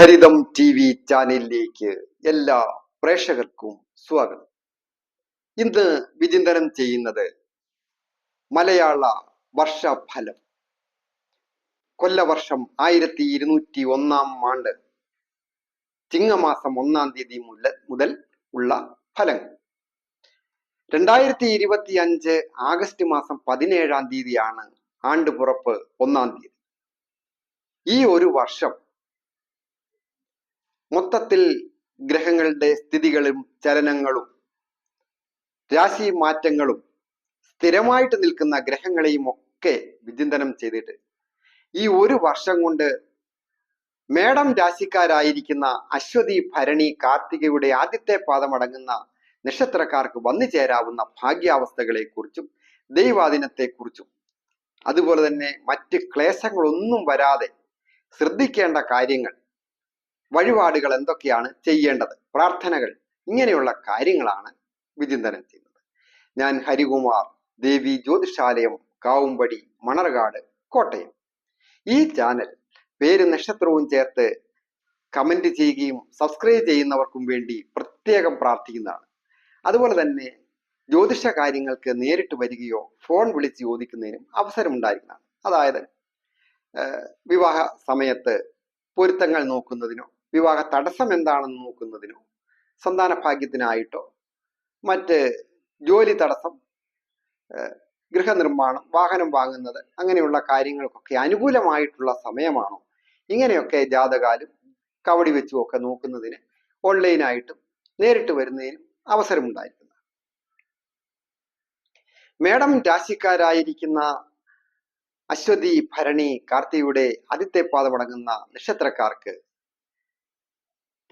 ഹരിതം T V ചാനലിലേക്ക് എല്ലാ പ്രേക്ഷകർക്കും സ്വാഗതം. ഇന്ന് വിചിന്തനം ചെയ്യുന്നത് മലയാള വർഷഫലം. കൊല്ലവർഷം ആയിരത്തി ഇരുന്നൂറ്റി ഒന്നാം ആണ്ട് ചിങ്ങമാസം ഒന്നാം തീയതി മുതൽ ഉള്ള ഫലങ്ങൾ. രണ്ടായിരത്തി ഇരുപത്തി അഞ്ച് ആഗസ്റ്റ് മാസം പതിനേഴാം തീയതിയാണ് ആണ്ടുപുറപ്പ് ഒന്നാം തീയതി. ഈ ഒരു വർഷം മൊത്തത്തിൽ ഗ്രഹങ്ങളുടെ സ്ഥിതികളും ചലനങ്ങളും രാശി മാറ്റങ്ങളും സ്ഥിരമായിട്ട് നിൽക്കുന്ന ഗ്രഹങ്ങളെയും ഒക്കെ വിചിന്തനം ചെയ്തിട്ട് ഈ ഒരു വർഷം കൊണ്ട് മേടം രാശിക്കാരായിരിക്കുന്ന അശ്വതി ഭരണി കാർത്തികയുടെ ആദ്യത്തെ പാദമടങ്ങുന്ന നക്ഷത്രക്കാർക്ക് വന്നു ചേരാവുന്ന ഭാഗ്യാവസ്ഥകളെ കുറിച്ചും ദൈവാധീനത്തെക്കുറിച്ചും അതുപോലെ തന്നെ മറ്റ് ക്ലേശങ്ങളൊന്നും വരാതെ ശ്രദ്ധിക്കേണ്ട കാര്യങ്ങൾ വഴിപാടുകൾ എന്തൊക്കെയാണ് ചെയ്യേണ്ടത്? പ്രാർത്ഥനകൾ ഇങ്ങനെയുള്ള കാര്യങ്ങളാണ് വിചിന്തനം ചെയ്യുന്നത്. ഞാൻ ഹരികുമാർ ദേവി ജ്യോതിഷാലയം കാവുംപടി മണർകാട് കോട്ടയം. ഈ ചാനൽ പേര് നക്ഷത്രവും ചേർത്ത് കമന്റ് ചെയ്യുകയും സബ്സ്ക്രൈബ് ചെയ്യുന്നവർക്കും വേണ്ടി പ്രത്യേകം പ്രാർത്ഥിക്കുന്നതാണ്. അതുപോലെ തന്നെ ജ്യോതിഷ കാര്യങ്ങൾക്ക് നേരിട്ട് വരികയോ ഫോൺ വിളിച്ച് ചോദിക്കുന്നതിനും അവസരമുണ്ടായിരിക്കുന്നതാണ്. അതായത് വിവാഹ സമയത്ത് പൊരുത്തങ്ങൾ നോക്കുന്നതിനോ വിവാഹ തടസ്സം എന്താണെന്ന് നോക്കുന്നതിനോ സന്താന ഭാഗ്യത്തിനായിട്ടോ മറ്റ് ജോലി തടസ്സം ഗൃഹനിർമ്മാണം വാഹനം വാങ്ങുന്നത് അങ്ങനെയുള്ള കാര്യങ്ങൾക്കൊക്കെ അനുകൂലമായിട്ടുള്ള സമയമാണോ? ഇങ്ങനെയൊക്കെ ജാതകാലും കവടി വെച്ചും ഒക്കെ നോക്കുന്നതിന് ഓൺലൈനായിട്ടും നേരിട്ട് വരുന്നതിനും അവസരമുണ്ടായിരിക്കുന്നത് മേഡം രാശിക്കാരായിരിക്കുന്ന അശ്വതി ഭരണി കാർത്തിയുടെ ആദ്യത്തെ പാദമടങ്ങുന്ന നക്ഷത്രക്കാർക്ക്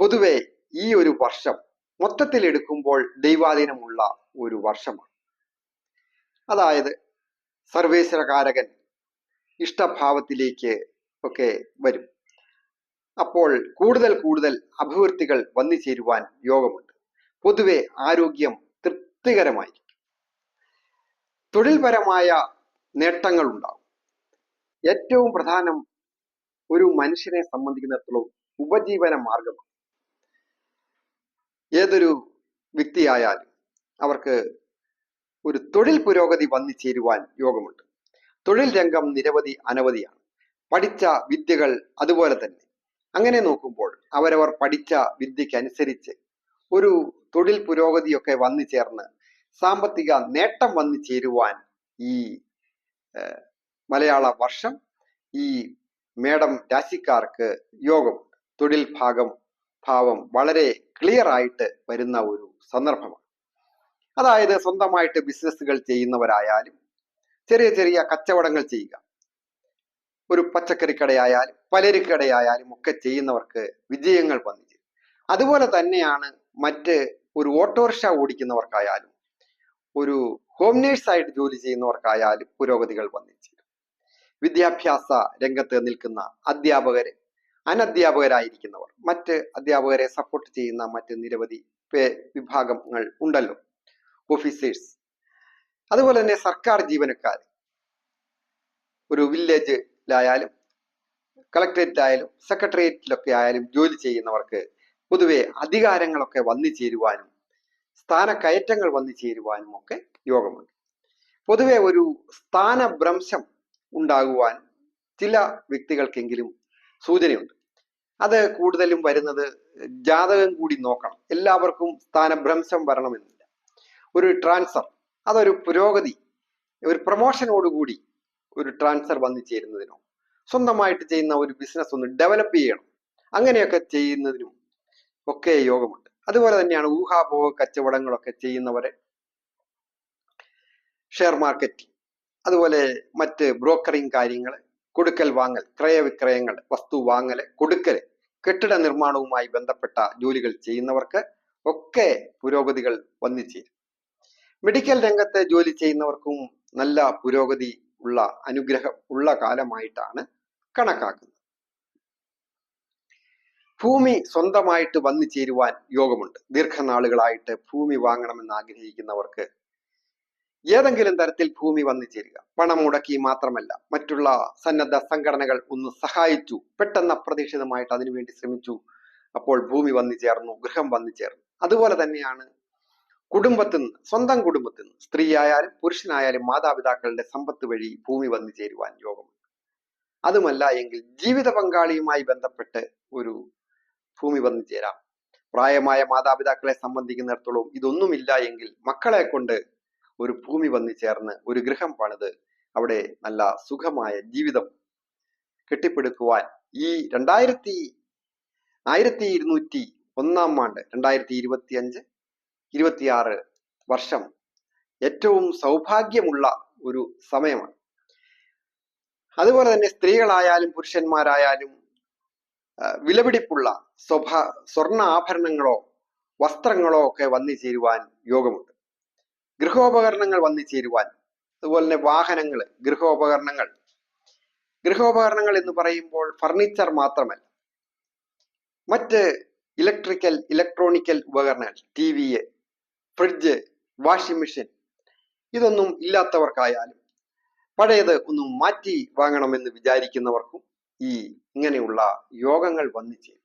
പൊതുവെ ഈ ഒരു വർഷം മൊത്തത്തിൽ എടുക്കുമ്പോൾ ദൈവാധീനമുള്ള ഒരു വർഷമാണ്. അതായത് സർവേശ്വരകാരകൻ ഇഷ്ടഭാവത്തിലേക്ക് ഒക്കെ വരും. അപ്പോൾ കൂടുതൽ കൂടുതൽ അഭിവൃദ്ധികൾ വന്നു ചേരുവാൻ യോഗമുണ്ട്. പൊതുവെ ആരോഗ്യം തൃപ്തികരമായിരിക്കും. തൊഴിൽപരമായ നേട്ടങ്ങൾ ഉണ്ടാവും ഏറ്റവും പ്രധാനം ഒരു മനുഷ്യനെ സംബന്ധിക്കുന്നിടത്തോളം ഉപജീവന മാർഗമാണ്. ഏതൊരു വ്യക്തിയായാലും അവർക്ക് ഒരു തൊഴിൽ പുരോഗതി വന്നു ചേരുവാൻ യോഗമുണ്ട്. തൊഴിൽ രംഗം നിരവധി അനവധിയാണ്. പഠിച്ച വിദ്യകൾ അതുപോലെ തന്നെ. അങ്ങനെ നോക്കുമ്പോൾ അവരവർ പഠിച്ച വിദ്യക്കനുസരിച്ച് ഒരു തൊഴിൽ പുരോഗതിയൊക്കെ വന്നു ചേർന്ന് സാമ്പത്തിക നേട്ടം വന്നു ചേരുവാൻ ഈ മലയാള വർഷം ഈ മേടം രാശിക്കാർക്ക് യോഗം തൊഴിൽ ഭാഗം ഭാവം വളരെ ക്ലിയർ ആയിട്ട് വരുന്ന ഒരു സന്ദർഭമാണ്. അതായത് സ്വന്തമായിട്ട് ബിസിനസ്സുകൾ ചെയ്യുന്നവരായാലും ചെറിയ ചെറിയ കച്ചവടങ്ങൾ ചെയ്യുക. ഒരു പച്ചക്കറി കടയായാലും പലരിക്കടയായാലും ഒക്കെ ചെയ്യുന്നവർക്ക് വിജയങ്ങൾ വന്നു അതുപോലെ തന്നെയാണ് മറ്റ് ഒരു ഓട്ടോറിക്ഷ ഓടിക്കുന്നവർക്കായാലും ഒരു ഹോം നേഴ്സായിട്ട് ജോലി ചെയ്യുന്നവർക്കായാലും പുരോഗതികൾ വന്നു ചേരും. വിദ്യാഭ്യാസ രംഗത്ത് നിൽക്കുന്ന അധ്യാപകര് അനധ്യാപകരായിരിക്കുന്നവർ. മറ്റ് അധ്യാപകരെ സപ്പോർട്ട് ചെയ്യുന്ന മറ്റ് നിരവധി വിഭാഗങ്ങൾ ഉണ്ടല്ലോ. ഓഫീസേഴ്സ് അതുപോലെ തന്നെ സർക്കാർ ജീവനക്കാർ ഒരു വില്ലേജിലായാലും കളക്ടറേറ്റിലായാലും സെക്രട്ടേറിയറ്റിലൊക്കെ ആയാലും ജോലി ചെയ്യുന്നവർക്ക് പൊതുവെ അധികാരങ്ങളൊക്കെ വന്നു ചേരുവാനും സ്ഥാനക്കയറ്റങ്ങൾ വന്നു ചേരുവാനും ഒക്കെ യോഗമുണ്ട്. പൊതുവെ ഒരു സ്ഥാനഭ്രംശം ഉണ്ടാകുവാൻ ചില വ്യക്തികൾക്കെങ്കിലും സൂചനയുണ്ട്. അത് കൂടുതലും വരുന്നത് ജാതകം കൂടി നോക്കണം. എല്ലാവർക്കും സ്ഥാനഭ്രംശം വരണമെന്നില്ല. ഒരു ട്രാൻസ്ഫർ അതൊരു പുരോഗതി ഒരു പ്രൊമോഷനോടുകൂടി ഒരു ട്രാൻസ്ഫർ വന്നു ചേരുന്നതിനോ സ്വന്തമായിട്ട് ചെയ്യുന്ന ഒരു ബിസിനസ് ഒന്ന് ഡെവലപ്പ് ചെയ്യണം. അങ്ങനെയൊക്കെ ചെയ്യുന്നതിനും ഒക്കെ യോഗമുണ്ട്. അതുപോലെ തന്നെയാണ് ഊഹാപോഹ കച്ചവടങ്ങളൊക്കെ ചെയ്യുന്നവരെ ഷെയർ മാർക്കറ്റ് അതുപോലെ മറ്റ് ബ്രോക്കറിംഗ് കാര്യങ്ങൾ കൊടുക്കൽ വാങ്ങൽ ക്രയവിക്രയങ്ങൾ വസ്തു വാങ്ങൽ കൊടുക്കൽ കെട്ടിട നിർമ്മാണവുമായി ബന്ധപ്പെട്ട ജോലികൾ ചെയ്യുന്നവർക്ക് ഒക്കെ പുരോഗതികൾ വന്നു ചേരും മെഡിക്കൽ രംഗത്ത് ജോലി ചെയ്യുന്നവർക്കും നല്ല പുരോഗതി ഉള്ള അനുഗ്രഹം ഉള്ള കാലമായിട്ടാണ് കണക്കാക്കുന്നത്. ഭൂമി സ്വന്തമായിട്ട് വന്നു ചേരുവാൻ യോഗമുണ്ട്. ദീർഘനാളുകളായിട്ട് ഭൂമി വാങ്ങണമെന്ന് ആഗ്രഹിക്കുന്നവർക്ക് ഏതെങ്കിലും തരത്തിൽ ഭൂമി വന്നു ചേരുക. പണം മുടക്കി മാത്രമല്ല മറ്റുള്ള സന്നദ്ധ സംഘടനകൾ ഒന്ന് സഹായിച്ചു. പെട്ടെന്ന് അപ്രതീക്ഷിതമായിട്ട് അതിനുവേണ്ടി ശ്രമിച്ചു. അപ്പോൾ ഭൂമി വന്നു ചേർന്നു ഗൃഹം വന്നു ചേർന്നു. അതുപോലെ തന്നെയാണ് കുടുംബത്തിൽ നിന്ന് സ്വന്തം കുടുംബത്തിൽ നിന്ന് സ്ത്രീ ആയാലും പുരുഷനായാലും മാതാപിതാക്കളുടെ സമ്പത്ത് വഴി ഭൂമി വന്നു ചേരുവാൻ യോഗമുണ്ട് അതുമല്ല എങ്കിൽ ജീവിത പങ്കാളിയുമായി ബന്ധപ്പെട്ട് ഒരു ഭൂമി വന്നു ചേരാം. പ്രായമായ മാതാപിതാക്കളെ സംബന്ധിക്കുന്നിടത്തോളം ഇതൊന്നുമില്ല എങ്കിൽ മക്കളെ കൊണ്ട് ഒരു ഭൂമി വന്നു ചേർന്ന് ഒരു ഗൃഹം പണിത് അവിടെ നല്ല സുഖമായ ജീവിതം കെട്ടിപ്പടുക്കുവാൻ ഈ രണ്ടായിരത്തി ആയിരത്തി ഇരുന്നൂറ്റി ഒന്നാം ആണ്ട് രണ്ടായിരത്തി ഇരുപത്തി അഞ്ച് ഇരുപത്തിയാറ് വർഷം ഏറ്റവും സൗഭാഗ്യമുള്ള ഒരു സമയമാണ്. അതുപോലെ തന്നെ സ്ത്രീകളായാലും പുരുഷന്മാരായാലും വിലപിടിപ്പുള്ള സ്വഭാ സ്വർണ ആഭരണങ്ങളോ വസ്ത്രങ്ങളോ ഒക്കെ വന്നു ചേരുവാൻ യോഗമുണ്ട്. ഗൃഹോപകരണങ്ങൾ വന്നു ചേരുവാൻ. അതുപോലെ തന്നെ വാഹനങ്ങൾ ഗൃഹോപകരണങ്ങൾ. ഗൃഹോപകരണങ്ങൾ എന്ന് പറയുമ്പോൾ ഫർണിച്ചർ മാത്രമല്ല. മറ്റ് ഇലക്ട്രിക്കൽ ഇലക്ട്രോണിക്കൽ ഉപകരണങ്ങൾ T V fridge washing machine ഇതൊന്നും ഇല്ലാത്തവർക്കായാലും പഴയത് ഒന്ന് മാറ്റി വാങ്ങണമെന്ന് വിചാരിക്കുന്നവർക്കും ഈ ഇങ്ങനെയുള്ള യോഗങ്ങൾ വന്നു ചേരും.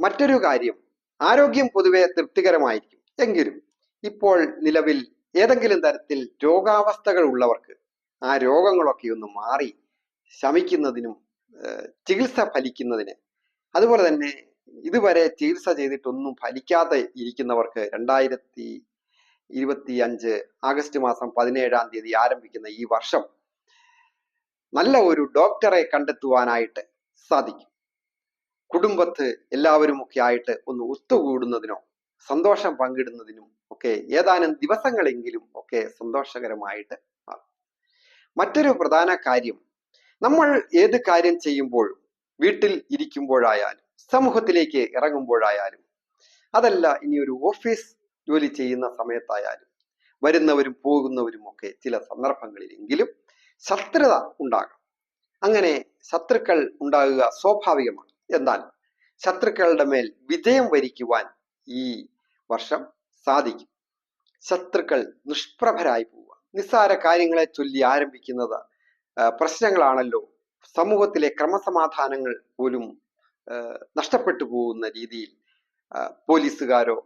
മറ്റൊരു കാര്യം ആരോഗ്യം പൊതുവെ തൃപ്തികരമായിരിക്കും. എങ്കിലും ഇപ്പോൾ നിലവിൽ ഏതെങ്കിലും തരത്തിൽ രോഗാവസ്ഥകൾ ഉള്ളവർക്ക് ആ രോഗങ്ങളൊക്കെ ഒന്ന് മാറി ശമിക്കുന്നതിനും ചികിത്സ ഫലിക്കുന്നതിന്. അതുപോലെ തന്നെ ഇതുവരെ ചികിത്സ ചെയ്തിട്ടൊന്നും ഫലിക്കാതെ ഇരിക്കുന്നവർക്ക് രണ്ടായിരത്തി ഇരുപത്തി അഞ്ച് ആഗസ്റ്റ് മാസം പതിനേഴാം തീയതി ആരംഭിക്കുന്ന ഈ വർഷം നല്ല ഒരു ഡോക്ടറെ കണ്ടെത്തുവാനായിട്ട് സാധിക്കും. കുടുംബത്ത് എല്ലാവരുമൊക്കെ ആയിട്ട് ഒന്ന് ഒത്തുകൂടുന്നതിനോ സന്തോഷം പങ്കിടുന്നതിനും ഒക്കെ ഏതാനും ദിവസങ്ങളെങ്കിലും ഒക്കെ സന്തോഷകരമായിട്ട് മാറും. മറ്റൊരു പ്രധാന കാര്യം നമ്മൾ ഏത് കാര്യം ചെയ്യുമ്പോൾ വീട്ടിൽ ഇരിക്കുമ്പോഴായാലും സമൂഹത്തിലേക്ക് ഇറങ്ങുമ്പോഴായാലും അതല്ല ഇനി ഒരു ഓഫീസ് ജോലി ചെയ്യുന്ന സമയത്തായാലും വരുന്നവരും പോകുന്നവരും ഒക്കെ ചില സന്ദർഭങ്ങളിലെങ്കിലും ശത്രുത ഉണ്ടാകാം. അങ്ങനെ ശത്രുക്കൾ ഉണ്ടാകുക സ്വാഭാവികമാണ്. എന്നാൽ ശത്രുക്കളുടെ മേൽ വിജയം വരിക്കുവാൻ ഈ വർഷം സാധിക്കും. ശത്രുക്കൾ നിഷ്പ്രഭരായി പോവുക. നിസ്സാര കാര്യങ്ങളെ ചൊല്ലി ആരംഭിക്കുന്നത് പ്രശ്നങ്ങളാണല്ലോ. സമൂഹത്തിലെ ക്രമസമാധാനങ്ങൾ പോലും നഷ്ടപ്പെട്ടു പോകുന്ന രീതിയിൽ പോലീസുകാരോ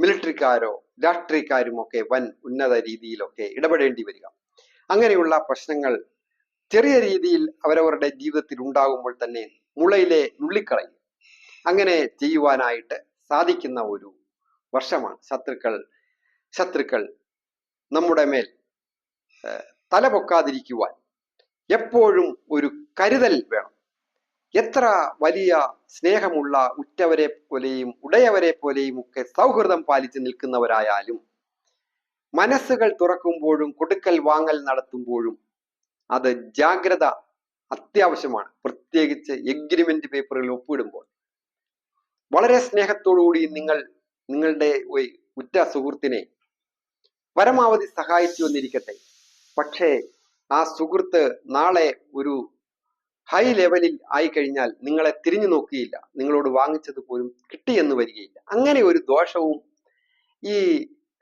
മിലിറ്ററിക്കാരോ രാഷ്ട്രീയക്കാരുമൊക്കെ വൻ ഉന്നത രീതിയിലൊക്കെ ഇടപെടേണ്ടി വരിക. അങ്ങനെയുള്ള പ്രശ്നങ്ങൾ ചെറിയ രീതിയിൽ അവരവരുടെ ജീവിതത്തിൽ ഉണ്ടാകുമ്പോൾ തന്നെ മുളയിലെ നുള്ളിക്കളയും. അങ്ങനെ ചെയ്യുവാനായിട്ട് സാധിക്കുന്ന ഒരു വർഷമാണ്. ശത്രുക്കൾ ശത്രുക്കൾ നമ്മുടെ മേൽ തല പൊക്കാതിരിക്കുവാൻ എപ്പോഴും ഒരു കരുതൽ വേണം. എത്ര വലിയ സ്നേഹമുള്ള ഉറ്റവരെ പോലെയും ഉടയവരെ പോലെയും ഒക്കെ സൗഹൃദം പാലിച്ച് നിൽക്കുന്നവരായാലും മനസ്സുകൾ തുറക്കുമ്പോഴും കൊടുക്കൽ വാങ്ങൽ നടത്തുമ്പോഴും അത് ജാഗ്രത അത്യാവശ്യമാണ്. പ്രത്യേകിച്ച് എഗ്രിമെന്റ് പേപ്പറിൽ ഒപ്പിടുമ്പോൾ. വളരെ സ്നേഹത്തോടുകൂടി നിങ്ങൾ നിങ്ങളുടെ ഉറ്റ സുഹൃത്തിനെ പരമാവധി സഹായിച്ചു വന്നിരിക്കട്ടെ. പക്ഷേ ആ സുഹൃത്ത് നാളെ ഒരു ഹൈ ലെവലിൽ ആയി കഴിഞ്ഞാൽ നിങ്ങളെ തിരിഞ്ഞു നോക്കിയില്ല നിങ്ങളോട് വാങ്ങിച്ചത് പോലും കിട്ടിയെന്ന് വരികയില്ല. അങ്ങനെ ഒരു ദോഷവും ഈ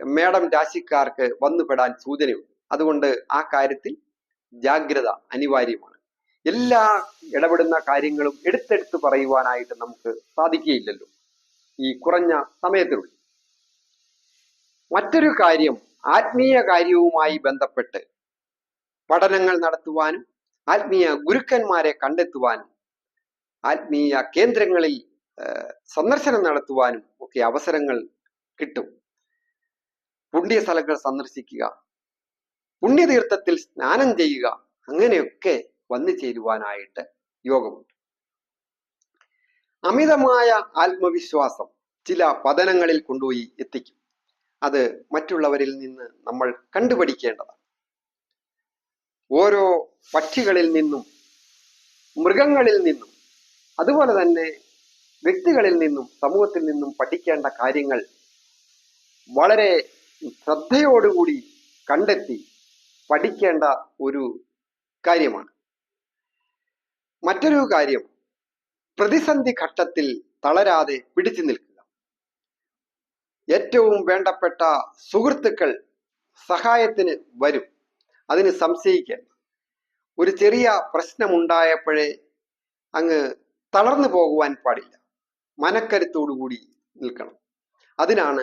മേഡം രാശിക്കാർക്ക് വന്നുപെടാൻ സൂചനയുണ്ട്. അതുകൊണ്ട് ആ കാര്യത്തിൽ ജാഗ്രത അനിവാര്യമാണ്. എല്ലാ ഇടപെടുന്ന കാര്യങ്ങളും എടുത്തെടുത്ത് പറയുവാനായിട്ട് നമുക്ക് സാധിക്കുകയില്ലല്ലോ. ഈ കുറഞ്ഞ സമയത്തിനുള്ളിൽ. മറ്റൊരു കാര്യം ആത്മീയ കാര്യവുമായി ബന്ധപ്പെട്ട് പഠനങ്ങൾ നടത്തുവാനും ആത്മീയ ഗുരുക്കന്മാരെ കണ്ടെത്തുവാനും ആത്മീയ കേന്ദ്രങ്ങളിൽ സന്ദർശനം നടത്തുവാനും ഒക്കെ അവസരങ്ങൾ കിട്ടും. പുണ്യ സ്ഥലങ്ങൾ സന്ദർശിക്കുക പുണ്യതീർത്ഥത്തിൽ സ്നാനം ചെയ്യുക അങ്ങനെയൊക്കെ വന്നു ചേരുവാനായിട്ട് യോഗമുണ്ട്. അമിതമായ ആത്മവിശ്വാസം ചില പതനങ്ങളിൽ കൊണ്ടുപോയി എത്തിക്കും. അത് മറ്റുള്ളവരിൽ നിന്ന് നമ്മൾ കണ്ടുപഠിക്കേണ്ടതാണ്. ഓരോ പക്ഷികളിൽ നിന്നും മൃഗങ്ങളിൽ നിന്നും അതുപോലെ തന്നെ വ്യക്തികളിൽ നിന്നും സമൂഹത്തിൽ നിന്നും പഠിക്കേണ്ട കാര്യങ്ങൾ വളരെ ശ്രദ്ധയോടുകൂടി കണ്ടെത്തി പഠിക്കേണ്ട ഒരു കാര്യമാണ്. മറ്റൊരു കാര്യം പ്രതിസന്ധി ഘട്ടത്തിൽ തളരാതെ പിടിച്ചു നിൽക്കുക. ഏറ്റവും വേണ്ടപ്പെട്ട സുഹൃത്തുക്കൾ സഹായത്തിന് വരും. അതിന് സംശയിക്കേണ്ട ഒരു ചെറിയ പ്രശ്നമുണ്ടായപ്പോഴേ അങ്ങ് തളർന്നു പോകുവാൻ പാടില്ല. മനക്കരുത്തോടുകൂടി നിൽക്കണം. അതിനാണ്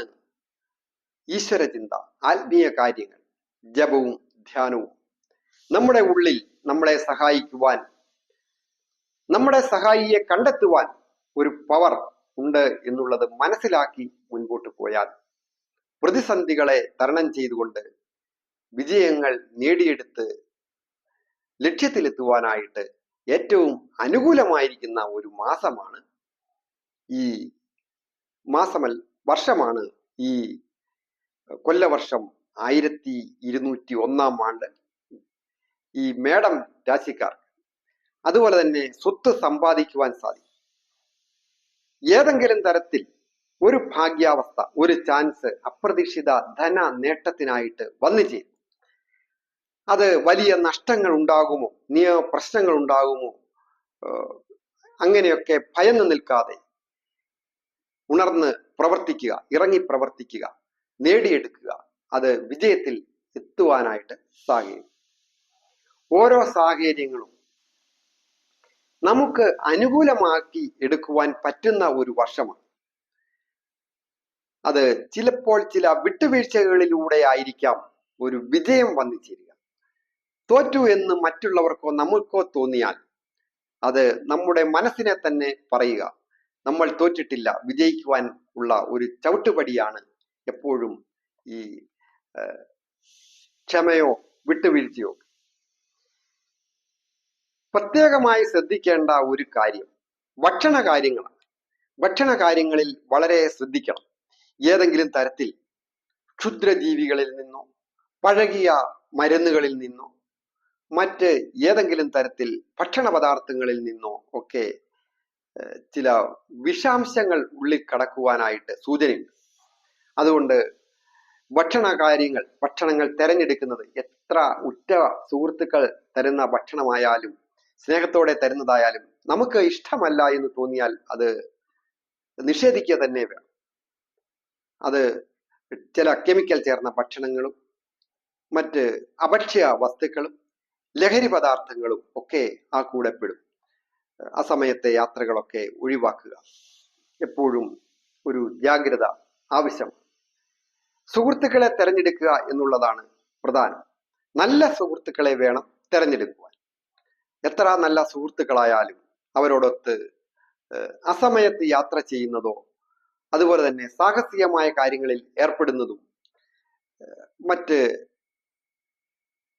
ഈശ്വര ചിന്ത ആത്മീയ കാര്യങ്ങൾ ജപവും ധ്യാനവും. നമ്മുടെ ഉള്ളിൽ നമ്മളെ സഹായിക്കുവാൻ നമ്മുടെ സഹായിയെ കണ്ടെത്തുവാൻ ഒരു പവർ ഉണ്ട് എന്നുള്ളത് മനസ്സിലാക്കി മുൻപോട്ട് പോയാൽ പ്രതിസന്ധികളെ തരണം ചെയ്തുകൊണ്ട് വിജയങ്ങൾ നേടിയെടുത്ത് ലക്ഷ്യത്തിലെത്തുവാനായിട്ട് ഏറ്റവും അനുകൂലമായിരിക്കുന്ന ഒരു മാസമാണ് ഈ മാസമൽ വർഷമാണ് ഈ കൊല്ലവർഷം ആയിരത്തി ഇരുന്നൂറ്റി ഒന്നാം ആണ്ട്. ഈ മേഡം രാശിക്കാർ അതുപോലെ തന്നെ സ്വത്ത് സമ്പാദിക്കുവാൻ സാധിക്കും. ഏതെങ്കിലും തരത്തിൽ ഒരു ഭാഗ്യാവസ്ഥ ഒരു ചാൻസ് അപ്രതീക്ഷിത ധന നേട്ടത്തിനായിട്ട് വന്നു ചേരും. അത് വലിയ നഷ്ടങ്ങൾ ഉണ്ടാകുമോ? നിയമ പ്രശ്നങ്ങൾ ഉണ്ടാകുമോ? അങ്ങനെയൊക്കെ ഭയന്നു നിൽക്കാതെ ഉണർന്ന് പ്രവർത്തിക്കുക ഇറങ്ങി പ്രവർത്തിക്കുക നേടിയെടുക്കുക അത് വിജയത്തിൽ എത്തുവാനായിട്ട് സാഹചര്യം. ഓരോ സാഹചര്യങ്ങളും നമുക്ക് അനുകൂലമാക്കി എടുക്കുവാൻ പറ്റുന്ന ഒരു വർഷമാണ്. അത് ചിലപ്പോൾ ചില വിട്ടുവീഴ്ചകളിലൂടെ ആയിരിക്കാം ഒരു വിജയം വന്നു ചേരുക. തോറ്റു എന്ന് മറ്റുള്ളവർക്കോ നമുക്കോ തോന്നിയാൽ അത് നമ്മുടെ മനസ്സിനെ തന്നെ പറയുക. നമ്മൾ തോറ്റിട്ടില്ല വിജയിക്കുവാൻ ഉള്ള ഒരു ചവിട്ടുപടിയാണ് എപ്പോഴും ഈ ക്ഷമയോ വിട്ടുവീഴ്ചയോ പ്രത്യേകമായി ശ്രദ്ധിക്കേണ്ട ഒരു കാര്യം. ഭക്ഷണ കാര്യങ്ങളാണ് ഭക്ഷണ കാര്യങ്ങളിൽ വളരെ ശ്രദ്ധിക്കണം. ഏതെങ്കിലും തരത്തിൽ ക്ഷുദ്രജീവികളിൽ നിന്നോ പഴകിയ മരുന്നുകളിൽ നിന്നോ മറ്റ് ഏതെങ്കിലും തരത്തിൽ ഭക്ഷണ പദാർത്ഥങ്ങളിൽ നിന്നോ ഒക്കെ ചില വിഷാംശങ്ങൾ ഉള്ളിൽ കടക്കുവാനായിട്ട് സൂചനയുണ്ട്. അതുകൊണ്ട് ഭക്ഷണ കാര്യങ്ങൾ ഭക്ഷണങ്ങൾ തിരഞ്ഞെടുക്കുന്നത് എത്ര ഉറ്റ സുഹൃത്തുക്കൾ തരുന്ന ഭക്ഷണമായാലും സ്നേഹത്തോടെ തരുന്നതായാലും നമുക്ക് ഇഷ്ടമല്ല എന്ന് തോന്നിയാൽ അത് നിഷേധിക്കുക തന്നെ വേണം. അത് ചില കെമിക്കൽ ചേർന്ന ഭക്ഷണങ്ങളും മറ്റ് അഭക്ഷ്യ വസ്തുക്കളും ലഹരി പദാർത്ഥങ്ങളും ഒക്കെ ആ കൂടെ പെടും. ആ സമയത്തെ യാത്രകളൊക്കെ ഒഴിവാക്കുക എപ്പോഴും ഒരു ജാഗ്രത ആവശ്യം സുഹൃത്തുക്കളെ തെരഞ്ഞെടുക്കുക എന്നുള്ളതാണ് പ്രധാനം. നല്ല സുഹൃത്തുക്കളെ വേണം തെരഞ്ഞെടുക്കുവാൻ. എത്ര നല്ല സുഹൃത്തുക്കളായാലും അവരോടൊത്ത് അസമയത്ത് യാത്ര ചെയ്യുന്നതോ അതുപോലെ തന്നെ സാഹസികമായ കാര്യങ്ങളിൽ ഏർപ്പെടുന്നതും മറ്റ്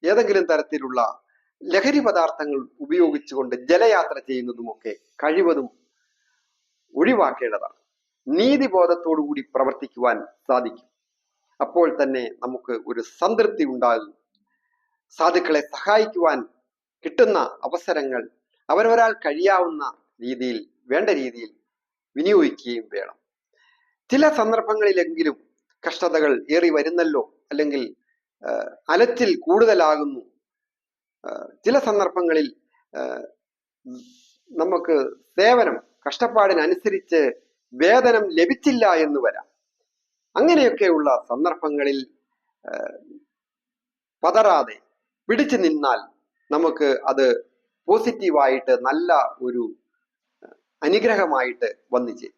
ഏതെങ്കിലും തരത്തിലുള്ള ലഹരി പദാർത്ഥങ്ങൾ ഉപയോഗിച്ചുകൊണ്ട് ജലയാത്ര ചെയ്യുന്നതുമൊക്കെ കഴിവതും ഒഴിവാക്കേണ്ടതാണ്. നീതിബോധത്തോടു കൂടി പ്രവർത്തിക്കുവാൻ സാധിക്കും. അപ്പോൾ തന്നെ നമുക്ക് ഒരു സംതൃപ്തി ഉണ്ടാകും. സാധുക്കളെ സഹായിക്കുവാൻ കിട്ടുന്ന അവസരങ്ങൾ അവരൊരാൾ കഴിയാവുന്ന രീതിയിൽ വേണ്ട രീതിയിൽ വിനിയോഗിക്കുകയും വേണം. ചില സന്ദർഭങ്ങളിലെങ്കിലും കഷ്ടതകൾ ഏറി വരുന്നല്ലോ? അല്ലെങ്കിൽ അലച്ചിൽ കൂടുതലാകുന്നു? ചില സന്ദർഭങ്ങളിൽ നമുക്ക് സേവനം കഷ്ടപ്പാടിനനുസരിച്ച് വേതനം ലഭിച്ചില്ല എന്ന് വരാം. അങ്ങനെയൊക്കെയുള്ള സന്ദർഭങ്ങളിൽ പതറാതെ പിടിച്ചു നിന്നാൽ നമുക്ക് അത് പോസിറ്റീവായിട്ട് നല്ല ഒരു അനുഗ്രഹമായിട്ട് വന്നു ചേരും.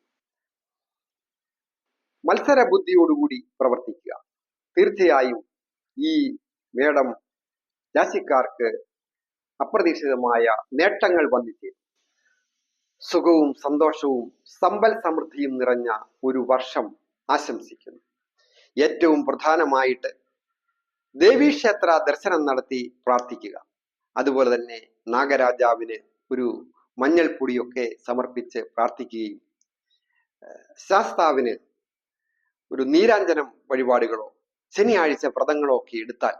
മത്സര ബുദ്ധിയോടുകൂടി പ്രവർത്തിക്കുക. തീർച്ചയായും ഈ മേടം രാശിക്കാർക്ക് അപ്രതീക്ഷിതമായ നേട്ടങ്ങൾ വന്നു ചേരും. സുഖവും സന്തോഷവും സമ്പൽ സമൃദ്ധിയും നിറഞ്ഞ ഒരു വർഷം ആശംസിക്കുന്നു. ഏറ്റവും പ്രധാനമായിട്ട് ദേവീക്ഷേത്ര ദർശനം നടത്തി പ്രാർത്ഥിക്കുക. അതുപോലെ തന്നെ നാഗരാജാവിന് ഒരു മഞ്ഞൾപ്പൊടിയൊക്കെ സമർപ്പിച്ച് പ്രാർത്ഥിക്കുകയും ശാസ്താവിന് ഒരു നീരാഞ്ജനം വഴിപാടുകളോ ശനിയാഴ്ച വ്രതങ്ങളോ ഒക്കെ എടുത്താൽ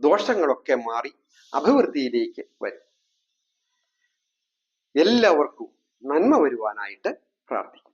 ദോഷങ്ങളൊക്കെ മാറി അഭിവൃദ്ധിയിലേക്ക് വരും. എല്ലാവർക്കും നന്മ വരുവാനായിട്ട് പ്രാർത്ഥിക്കും